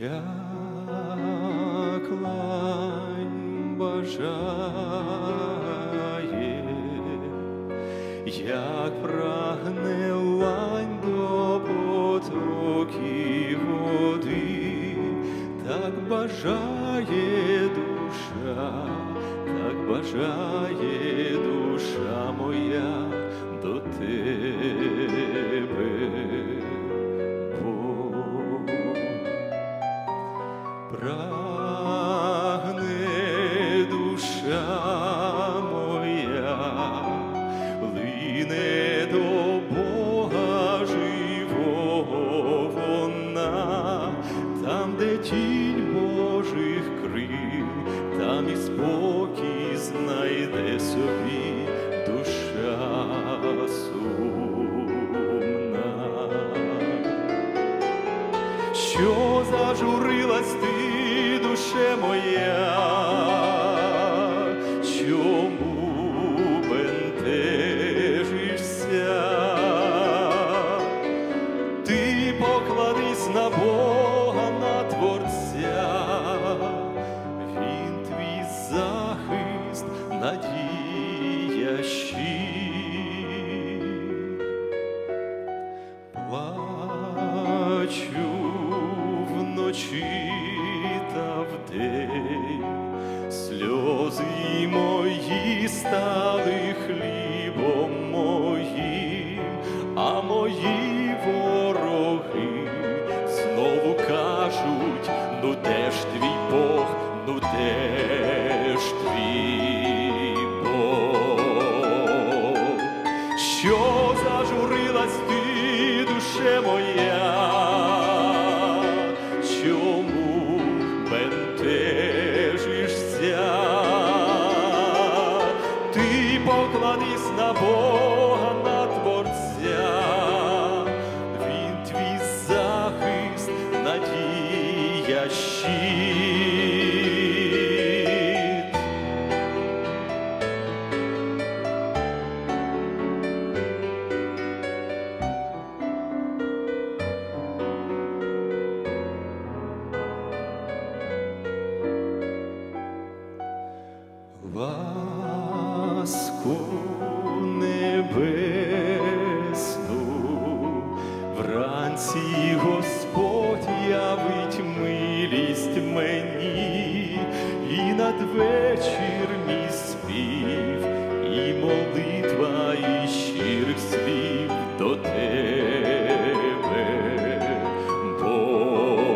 як лань бажає, як прагне лань до потоків води, так бажає душа, так бажає душа Прагне душа моя, лине до Бога живого там, де тінь Божих крил, там і спокій знайде собі душа зажурилась ти, душе моя, чому бентежишся? Ти покладись на Бога, на Творця, Він твій захист, надія щит. Стали хлібом моїм, а мої вороги знову кажуть, ну де ж твій Бог, ну де ж твій Бог? що зажурилась ти, душе моя, на Бога, на Творця, Він твій захист, надія щит. ласку небесну, вранці Господь явить милість мені, і надвечір мій спів, і молитва, і щирих слів до тебе, Бог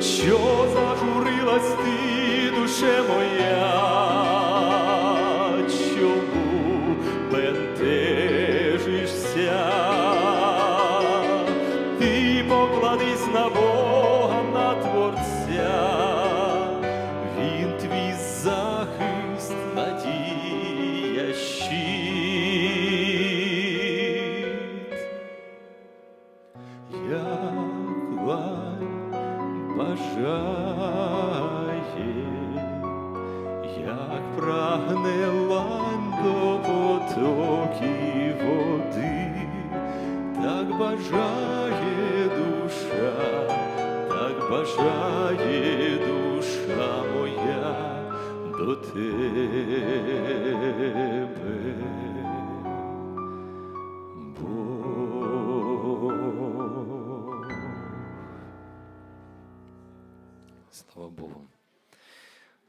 що бажає, як прагне лань до потоків води, так бажає душа, так бажає душа моя до тебе.